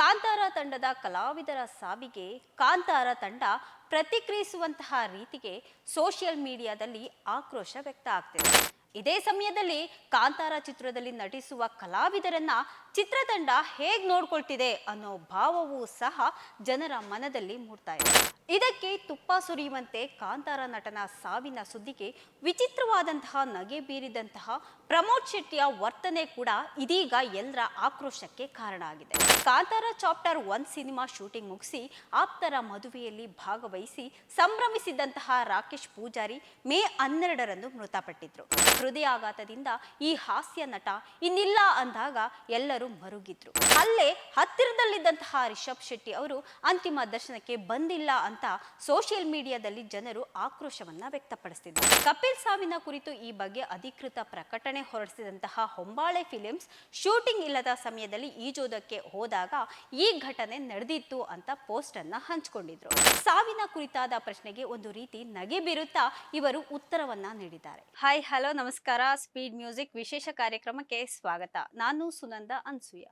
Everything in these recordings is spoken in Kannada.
ಕಾಂತಾರ ತಂಡದ ಕಲಾವಿದರ ಸಾವಿಗೆ ಕಾಂತಾರ ತಂಡ ಪ್ರತಿಕ್ರಿಯಿಸುವಂತಹ ರೀತಿಗೆ ಸೋಷಿಯಲ್ ಮೀಡಿಯಾದಲ್ಲಿ ಆಕ್ರೋಶ ವ್ಯಕ್ತ ಆಗ್ತಿದೆ. ಇದೇ ಸಮಯದಲ್ಲಿ ಕಾಂತಾರ ಚಿತ್ರದಲ್ಲಿ ನಟಿಸುವ ಕಲಾವಿದರನ್ನ ಚಿತ್ರತಂಡ ಹೇಗ್ ನೋಡ್ಕೊಳ್ತಿದೆ ಅನ್ನೋ ಭಾವವೂ ಸಹ ಜನರ ಮನದಲ್ಲಿ ಮೂಡ್ತಾ ಇದೆ. ಇದಕ್ಕೆ ತುಪ್ಪ ಸುರಿಯುವಂತೆ ಕಾಂತಾರ ನಟನ ಸಾವಿನ ಸುದ್ದಿಗೆ ವಿಚಿತ್ರವಾದಂತಹ ನಗೆ ಬೀರಿದಂತಹ ಪ್ರಮೋದ್ ಶೆಟ್ಟಿಯ ವರ್ತನೆ ಕೂಡ ಇದೀಗ ಎಲ್ಲರ ಆಕ್ರೋಶಕ್ಕೆ ಕಾರಣ ಆಗಿದೆ. Kantara chapter one cinema shooting ಮುಗಿಸಿ ಆಪ್ತರ ಮದುವೆಯಲ್ಲಿ ಭಾಗವಹಿಸಿ ಸಂಭ್ರಮಿಸಿದಂತಹ ರಾಕೇಶ್ ಪೂಜಾರಿ ಮೇ ಹನ್ನೆರಡರಂದು ಮೃತಪಟ್ಟಿದ್ರು. ಹೃದಯಾಘಾತದಿಂದ ಈ ಹಾಸ್ಯ ನಟ ಇನ್ನಿಲ್ಲ ಅಂದಾಗ ಎಲ್ಲರೂ ಮರುಗಿದ್ರು. ಅಲ್ಲೇ ಹತ್ತಿರದಲ್ಲಿದ್ದಂತಹ ರಿಷಬ್ ಶೆಟ್ಟಿ ಅವರು ಅಂತಿಮ ದರ್ಶನಕ್ಕೆ ಬಂದಿಲ್ಲ ಅಂತ ಸೋಷಿಯಲ್ ಮೀಡಿಯಾದಲ್ಲಿ ಜನರು ಆಕ್ರೋಶವನ್ನ ವ್ಯಕ್ತಪಡಿಸಿದ್ದಾರೆ ಕಪಿಲ್ ಸಾವಿನ ಕುರಿತು ಈ ಬಗ್ಗೆ ಅಧಿಕೃತ ಪ್ರಕಟಣೆ ಹೊರಡಿಸಿದಂತಹ ಹೊಂಬಾಳೆ ಫಿಲಿಮ್ಸ್ ಶೂಟಿಂಗ್ ಇಲ್ಲದ ಸಮಯದಲ್ಲಿ ಈಜೋದಕ್ಕೆ ಹೋದಾಗ ಈ ಘಟನೆ ನಡೆದಿತ್ತು ಅಂತ ಪೋಸ್ಟ್ ಅನ್ನ ಹಂಚಿಕೊಂಡಿದ್ರು. ಸಾವಿನ ಕುರಿತಾದ ಪ್ರಶ್ನೆಗೆ ಒಂದು ರೀತಿ ನಗೆ ಬೀರುತ್ತಾ ಇವರು ಉತ್ತರವನ್ನ ನೀಡಿದ್ದಾರೆ. ಹಾಯ್ ಹಲೋ ನಮಸ್ಕಾರ ಸ್ಪೀಡ್ ಮ್ಯೂಸಿಕ್ ವಿಶೇಷ ಕಾರ್ಯಕ್ರಮಕ್ಕೆ ಸ್ವಾಗತ. ನಾನು ಸುನಂದ ಅನ್ಸೂಯ.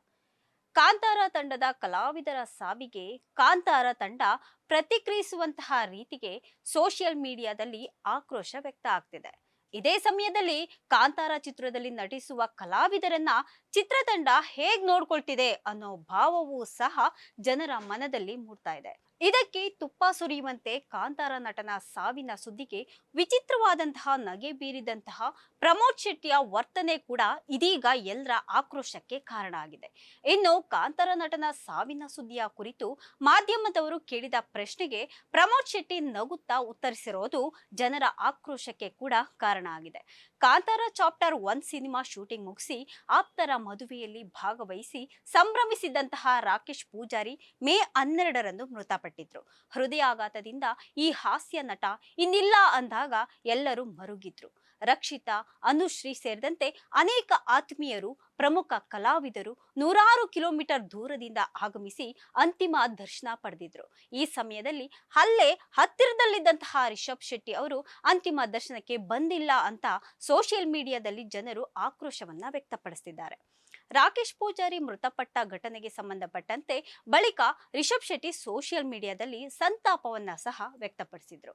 ಕಾಂತಾರ ತಂಡದ ಕಲಾವಿದರ ಸಾವಿಗೆ ಕಾಂತಾರ ತಂಡ ಪ್ರತಿಕ್ರಿಯಿಸುವಂತಹ ರೀತಿಗೆ ಸೋಷಿಯಲ್ ಮೀಡಿಯಾದಲ್ಲಿ ಆಕ್ರೋಶ ವ್ಯಕ್ತ ಆಗ್ತಿದೆ. ಇದೇ ಸಮಯದಲ್ಲಿ ಕಾಂತಾರ ಚಿತ್ರದಲ್ಲಿ ನಟಿಸುವ ಕಲಾವಿದರನ್ನ ಚಿತ್ರತಂಡ ಹೇಗ್ ನೋಡ್ಕೊಳ್ತಿದೆ ಅನ್ನೋ ಭಾವವೂ ಸಹ ಜನರ ಮನದಲ್ಲಿ ಮೂಡ್ತಾ ಇದೆ. ಇದಕ್ಕೆ ತುಪ್ಪ ಸುರಿಯುವಂತೆ ಕಾಂತಾರ ನಟನ ಸಾವಿನ ಸುದ್ದಿಗೆ ವಿಚಿತ್ರವಾದಂತಹ ನಗೆ ಬೀರಿದಂತಹ ಪ್ರಮೋದ್ ಶೆಟ್ಟಿಯ ವರ್ತನೆ ಕೂಡ ಇದೀಗ ಎಲ್ಲರ ಆಕ್ರೋಶಕ್ಕೆ ಕಾರಣ ಆಗಿದೆ. ಇನ್ನು ಕಾಂತಾರ ನಟನ ಸಾವಿನ ಸುದ್ದಿಯ ಕುರಿತು ಮಾಧ್ಯಮದವರು ಕೇಳಿದ ಪ್ರಶ್ನೆಗೆ ಪ್ರಮೋದ್ ಶೆಟ್ಟಿ ನಗುತ್ತಾ ಉತ್ತರಿಸಿರೋದು ಜನರ ಆಕ್ರೋಶಕ್ಕೆ ಕೂಡ ಕಾರಣ ಆಗಿದೆ. Kantara chapter one cinema shooting ಮುಗಿಸಿ ಆಪ್ತರ ಮದುವೆಯಲ್ಲಿ ಭಾಗವಹಿಸಿ ಸಂಭ್ರಮಿಸಿದಂತಹ ರಾಕೇಶ್ ಪೂಜಾರಿ ಮೇ ಹನ್ನೆರಡರಂದು ಮೃತಪಟ್ಟಿದ್ರು ಹೃದಯಾಘಾತದಿಂದ ಈ ಹಾಸ್ಯ ನಟ ಇನ್ನಿಲ್ಲ ಅಂದಾಗ ಎಲ್ಲರೂ ಮರುಗಿದ್ರು. ರಕ್ಷಿತಾ, ಅನುಶ್ರೀ ಸೇರಿದಂತೆ ಅನೇಕ ಆತ್ಮೀಯರು, ಪ್ರಮುಖ ಕಲಾವಿದರು ನೂರಾರು ಕಿಲೋಮೀಟರ್ ದೂರದಿಂದ ಆಗಮಿಸಿ ಅಂತಿಮ ದರ್ಶನ ಪಡೆದಿದ್ರು. ಈ ಸಮಯದಲ್ಲಿ ಹಲ್ಲೆ ಹತ್ತಿರದಲ್ಲಿದ್ದಂತಹ ರಿಷಬ್ ಶೆಟ್ಟಿ ಅವರು ಅಂತಿಮ ದರ್ಶನಕ್ಕೆ ಬಂದಿಲ್ಲ ಅಂತ ಸೋಷಿಯಲ್ ಮೀಡಿಯಾದಲ್ಲಿ ಜನರು ಆಕ್ರೋಶವನ್ನ ವ್ಯಕ್ತಪಡಿಸಿದ್ದಾರೆ ರಾಕೇಶ್ ಪೂಜಾರಿ ಮೃತಪಟ್ಟ ಘಟನೆಗೆ ಸಂಬಂಧಪಟ್ಟಂತೆ ಬಳಿಕ ರಿಷಬ್ ಶೆಟ್ಟಿ ಸೋಷಿಯಲ್ ಮೀಡಿಯಾದಲ್ಲಿ ಸಂತಾಪವನ್ನ ಸಹ ವ್ಯಕ್ತಪಡಿಸಿದ್ರು.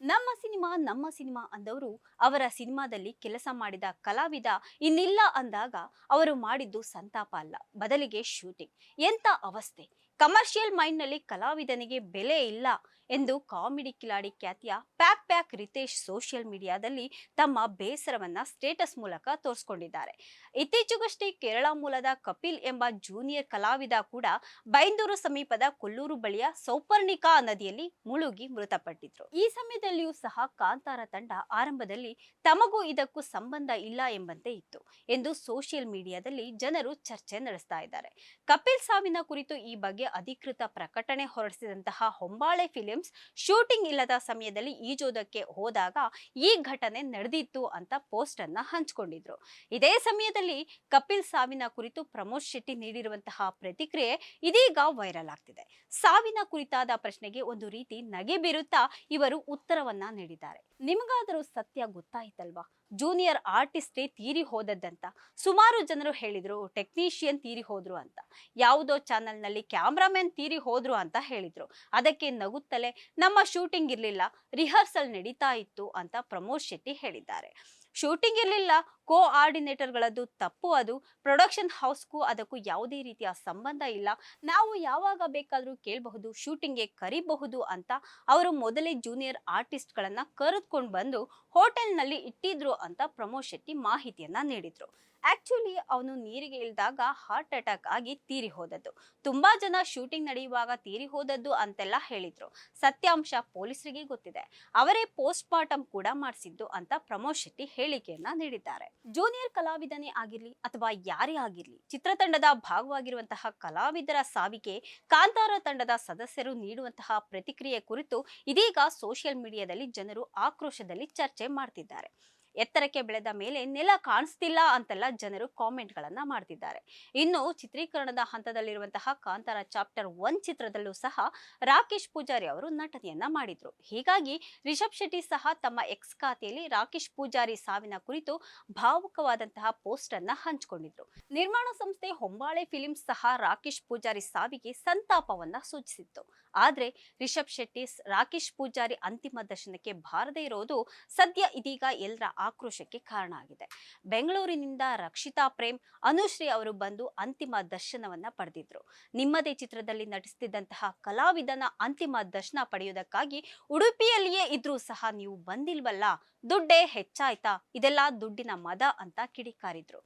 ನಮ್ಮ ಸಿನಿಮಾ ನಮ್ಮ ಸಿನಿಮಾ ಅಂದವರು ಅವರ ಸಿನಿಮಾದಲ್ಲಿ ಕೆಲಸ ಮಾಡಿದ ಕಲಾವಿದ ಇನ್ನಿಲ್ಲ ಅಂದಾಗ ಅವರು ಮಾಡಿದ್ದು ಸಂತಾಪ ಅಲ್ಲ, ಬದಲಿಗೆ ಶೂಟಿಂಗ್. ಎಂತ ಅವಸ್ಥೆ. ಕಮರ್ಷಿಯಲ್ ಮೈಂಡ್ನಲ್ಲಿ ಕಲಾವಿದನಿಗೆ ಬೆಲೆ ಇಲ್ಲ ಎಂದು ಕಾಮಿಡಿ ಕಿಲಾಡಿ ಖ್ಯಾತಿಯ ಪ್ಯಾಕ್ ಪ್ಯಾಕ್ ರಿತೇಶ್ ಸೋಷಿಯಲ್ ಮೀಡಿಯಾದಲ್ಲಿ ತಮ್ಮ ಬೇಸರವನ್ನ ಸ್ಟೇಟಸ್ ಮೂಲಕ ತೋರಿಸಿಕೊಂಡಿದ್ದಾರೆ. ಇತ್ತೀಚೆಗಷ್ಟೇ ಕೇರಳ ಮೂಲದ ಕಪಿಲ್ ಎಂಬ ಜೂನಿಯರ್ ಕಲಾವಿದ ಕೂಡ ಬೈಂದೂರು ಸಮೀಪದ ಕೊಲ್ಲೂರು ಬಳಿಯ ಸೌಪರ್ಣಿಕಾ ನದಿಯಲ್ಲಿ ಮುಳುಗಿ ಮೃತಪಟ್ಟಿದ್ರು. ಈ ಸಮಯದಲ್ಲಿಯೂ ಸಹ ಕಾಂತಾರ ತಂಡ ಆರಂಭದಲ್ಲಿ ತಮಗೂ ಇದಕ್ಕೂ ಸಂಬಂಧ ಇಲ್ಲ ಎಂಬಂತೆ ಇತ್ತು ಎಂದು ಸೋಷಿಯಲ್ ಮೀಡಿಯಾದಲ್ಲಿ ಜನರು ಚರ್ಚೆ ನಡೆಸ್ತಾ ಇದ್ದಾರೆ. ಕಪಿಲ್ ಸಾವಿನ ಕುರಿತು ಈ ಬಗ್ಗೆ ಅಧಿಕೃತ ಪ್ರಕಟಣೆ ಹೊರಡಿಸಿದಂತಹ ಹೊಂಬಾಳೆ ಫಿಲಿಮ್ಸ್ ಶೂಟಿಂಗ್ ಇಲ್ಲದ ಸಮಯದಲ್ಲಿ ಈಜೋದಕ್ಕೆ ಹೋದಾಗ ಈ ಘಟನೆ ನಡೆದಿತ್ತು ಅಂತ ಪೋಸ್ಟ್ ಅನ್ನ ಹಂಚಿಕೊಂಡಿದ್ರು. ಇದೇ ಸಮಯದಲ್ಲಿ ಕಪಿಲ್ ಸಾವಿನ ಕುರಿತು ಪ್ರಮೋದ್ ಶೆಟ್ಟಿ ನೀಡಿರುವಂತಹ ಪ್ರತಿಕ್ರಿಯೆ ಇದೀಗ ವೈರಲ್ ಆಗ್ತಿದೆ. ಸಾವಿನ ಕುರಿತಾದ ಪ್ರಶ್ನೆಗೆ ಒಂದು ರೀತಿ ನಗೆ ಬೀರುತ್ತಾ ಇವರು ಉತ್ತರವನ್ನ ನೀಡಿದ್ದಾರೆ. ನಿಮಗಾದರೂ ಸತ್ಯ ಗೊತ್ತಾಯ್ತಲ್ವಾ? ಜೂನಿಯರ್ ಆರ್ಟಿಸ್ಟೇ ತೀರಿ ಹೋದದ್ದಂತ. ಸುಮಾರು ಜನರು ಹೇಳಿದ್ರು, ಟೆಕ್ನಿಷಿಯನ್ ತೀರಿ ಹೋದ್ರು ಅಂತ. ಯಾವುದೋ ಚಾನೆಲ್ನಲ್ಲಿ ಕ್ಯಾಮ್ರಾಮನ್ ತೀರಿ ಹೋದ್ರು ಅಂತ ಹೇಳಿದ್ರು. ಅದಕ್ಕೆ ನಗುತ್ತಲೇ, ನಮ್ಮ ಶೂಟಿಂಗ್ ಇರಲಿಲ್ಲ, ರಿಹರ್ಸಲ್ ನಡೀತಾ ಇತ್ತು ಅಂತ ಪ್ರಮೋದ್ ಶೆಟ್ಟಿ ಹೇಳಿದ್ದಾರೆ. ಶೂಟಿಂಗ್ ಇರಲಿಲ್ಲ ಕೋ ಆರ್ಡಿನೇಟರ್ಗಳದ್ದು ತಪ್ಪು ಅದು. ಪ್ರೊಡಕ್ಷನ್ ಹೌಸ್ಗೂ ಅದಕ್ಕೂ ಯಾವುದೇ ರೀತಿಯ ಸಂಬಂಧ ಇಲ್ಲ. ನಾವು ಯಾವಾಗ ಬೇಕಾದರೂ ಕೇಳಬಹುದು, ಶೂಟಿಂಗ್ಗೆ ಕರಿಬಹುದು ಅಂತ ಅವರು ಮೊದಲೇ ಜೂನಿಯರ್ ಆರ್ಟಿಸ್ಟ್ಗಳನ್ನು ಕರೆದುಕೊಂಡು ಬಂದು ಹೋಟೆಲ್ನಲ್ಲಿ ಇಟ್ಟಿದ್ರು ಅಂತ ಪ್ರಮೋದ್ ಶೆಟ್ಟಿ ಮಾಹಿತಿಯನ್ನ ನೀಡಿದ್ರು. ಆಕ್ಚುಲಿ ಅವನು ನೀರಿಗೆ ಇಳಿದಾಗ ಹಾರ್ಟ್ ಅಟ್ಯಾಕ್ ಆಗಿ ತೀರಿ ಹೋದದ್ದು. ತುಂಬಾ ಜನ ಶೂಟಿಂಗ್ ನಡೆಯುವಾಗ ತೀರಿ ಹೋದದ್ದು ಅಂತೆಲ್ಲ ಹೇಳಿದ್ರು. ಸತ್ಯಾಂಶ ಪೊಲೀಸರಿಗೆ ಗೊತ್ತಿದೆ. ಅವರೇ ಪೋಸ್ಟ್ ಮಾರ್ಟಮ್ ಕೂಡ ಮಾಡಿಸಿದ್ದು ಅಂತ ಪ್ರಮೋದ್ ಶೆಟ್ಟಿ ಹೇಳಿಕೆಯನ್ನ ನೀಡಿದ್ದಾರೆ. ಜೂನಿಯರ್ ಕಲಾವಿದನೇ ಆಗಿರ್ಲಿ ಅಥವಾ ಯಾರೇ ಆಗಿರ್ಲಿ, ಚಿತ್ರತಂಡದ ಭಾಗವಾಗಿರುವಂತಹ ಕಲಾವಿದರ ಸಾವಿಗೆ ಕಾಂತಾರ ತಂಡದ ಸದಸ್ಯರು ನೀಡುವಂತಹ ಪ್ರತಿಕ್ರಿಯೆ ಕುರಿತು ಇದೀಗ ಸೋಷಿಯಲ್ ಮೀಡಿಯಾದಲ್ಲಿ ಜನರು ಆಕ್ರೋಶದಲ್ಲಿ ಚರ್ಚೆ ಮಾಡ್ತಿದ್ದಾರೆ. ಎತ್ತರಕ್ಕೆ ಬೆಳೆದ ಮೇಲೆ ನೆಲ ಕಾಣಿಸ್ತಿಲ್ಲ ಅಂತೆಲ್ಲ ಜನರು ಕಾಮೆಂಟ್ ಗಳನ್ನ ಮಾಡ್ತಿದ್ದಾರೆ. ಇನ್ನು ಚಿತ್ರೀಕರಣದ ಹಂತದಲ್ಲಿರುವಂತಹ ಕಾಂತಾರ ಚಾಪ್ಟರ್ ಒನ್ ಚಿತ್ರದಲ್ಲೂ ಸಹ ರಾಕೇಶ್ ಪೂಜಾರಿ ಅವರು ನಟನೆಯನ್ನ ಮಾಡಿದ್ರು. ಹೀಗಾಗಿ ರಿಷಬ್ ಶೆಟ್ಟಿ ಸಹ ತಮ್ಮ ಎಕ್ಸ್ ಖಾತೆಯಲ್ಲಿ ರಾಕೇಶ್ ಪೂಜಾರಿ ಸಾವಿನ ಕುರಿತು ಭಾವುಕವಾದಂತಹ ಪೋಸ್ಟ್ ಅನ್ನ ಹಂಚಿಕೊಂಡಿದ್ರು. ನಿರ್ಮಾಣ ಸಂಸ್ಥೆ ಹೊಂಬಾಳೆ ಫಿಲಿಮ್ಸ್ ಸಹ ರಾಕೇಶ್ ಪೂಜಾರಿ ಸಾವಿಗೆ ಸಂತಾಪವನ್ನ ಸೂಚಿಸಿತ್ತು. ಆದ್ರೆ ರಿಷಬ್ ಶೆಟ್ಟಿ ರಾಕೇಶ್ ಪೂಜಾರಿ ಅಂತಿಮ ದರ್ಶನಕ್ಕೆ ಬಾರದೇ ಇರೋದು ಸದ್ಯ ಇದೀಗ ಎಲ್ಲರ ಆಕ್ರೋಶಕ್ಕೆ ಕಾರಣ ಆಗಿದೆ. ಬೆಂಗಳೂರಿನಿಂದ ರಕ್ಷಿತಾ ಪ್ರೇಮ್, ಅನುಶ್ರೀ ಅವರು ಬಂದು ಅಂತಿಮ ದರ್ಶನವನ್ನ ಪಡೆದಿದ್ರು. ನಿಮ್ಮದೇ ಚಿತ್ರದಲ್ಲಿ ನಟಿಸುತ್ತಿದ್ದಂತಹ ಕಲಾವಿದನ ಅಂತಿಮ ದರ್ಶನ ಪಡೆಯುವುದಕ್ಕಾಗಿ ಉಡುಪಿಯಲ್ಲಿಯೇ ಇದ್ರೂ ಸಹ ನೀವು ಬಂದಿಲ್ವಲ್ಲ, ದುಡ್ಡೇ ಹೆಚ್ಚಾಯ್ತಾ, ಇದೆಲ್ಲ ದುಡ್ಡಿನ ಮದ ಅಂತ ಕಿಡಿಕಾರಿದ್ರು.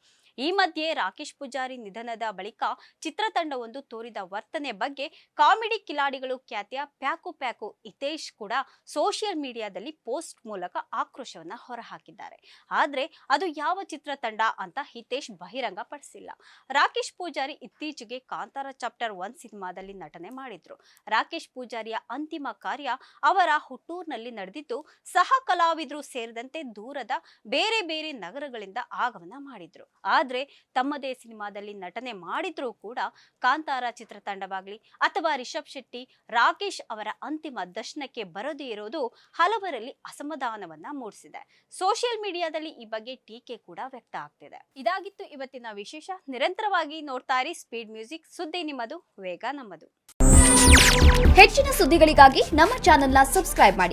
ಈ ಮಧ್ಯೆ ರಾಕೇಶ್ ಪೂಜಾರಿ ನಿಧನದ ಬಳಿಕ ಚಿತ್ರತಂಡವೊಂದು ತೋರಿದ ವರ್ತನೆ ಬಗ್ಗೆ ಕಾಮಿಡಿ ಕಿಲಾಡಿಗಳು ಖ್ಯಾತಿಯ ಪ್ಯಾಕು ಪ್ಯಾಕು ಹಿತೇಶ್ ಕೂಡ ಸೋಷಿಯಲ್ ಮೀಡಿಯಾದಲ್ಲಿ ಪೋಸ್ಟ್ ಮೂಲಕ ಆಕ್ರೋಶವನ್ನ ಹೊರಹಾಕಿದ್ದಾರೆ. ಆದ್ರೆ ಅದು ಯಾವ ಚಿತ್ರತಂಡ ಅಂತ ಹಿತೇಶ್ ಬಹಿರಂಗ ಪಡಿಸಿಲ್ಲ ರಾಕೇಶ್ ಪೂಜಾರಿ ಇತ್ತೀಚೆಗೆ ಕಾಂತಾರ ಚಾಪ್ಟರ್ ಒನ್ ಸಿನಿಮಾದಲ್ಲಿ ನಟನೆ ಮಾಡಿದ್ರು. ರಾಕೇಶ್ ಪೂಜಾರಿಯ ಅಂತಿಮ ಕಾರ್ಯ ಅವರ ಹುಟ್ಟೂರಿನಲ್ಲಿ ನಡೆದಿದ್ದು, ಸಹ ಕಲಾವಿದರು ಸೇರಿದಂತೆ ದೂರದ ಬೇರೆ ಬೇರೆ ನಗರಗಳಿಂದ ಆಗಮನ ಮಾಡಿದ್ರು. ಆದ್ರೆ ತಮ್ಮದೇ ಸಿನಿಮಾದಲ್ಲಿ ನಟನೆ ಮಾಡಿದ್ರೂ ಕೂಡ ಕಾಂತಾರ ಚಿತ್ರತಂಡವಾಗಲಿ ಅಥವಾ ರಿಷಬ್ ಶೆಟ್ಟಿ, ರಾಕೇಶ್ ಅವರ ಅಂತಿಮ ದರ್ಶನಕ್ಕೆ ಬರದೇ ಇರೋದು ಹಲವರಲ್ಲಿ ಅಸಮಾಧಾನವನ್ನ ಮೂಡಿಸಿದೆ. ಸೋಷಿಯಲ್ ಮೀಡಿಯಾದಲ್ಲಿ ಈ ಬಗ್ಗೆ ಟೀಕೆ ಕೂಡ ವ್ಯಕ್ತ ಆಗ್ತಿದೆ. ಇದಾಗಿತ್ತು ಇವತ್ತಿನ ವಿಶೇಷ. ನಿರಂತರವಾಗಿ ನೋಡ್ತಾ ಇರಿ ಸ್ಪೀಡ್ ಮ್ಯೂಸಿಕ್ ಸುದ್ದಿ ನಿಮ್ಮದು, ವೇಗ ನಮ್ಮದು. ಹೆಚ್ಚಿನ ಸುದ್ದಿಗಳಿಗಾಗಿ ನಮ್ಮ ಚಾನೆಲ್ನ ಸಬ್ಸ್ಕ್ರೈಬ್ ಮಾಡಿ.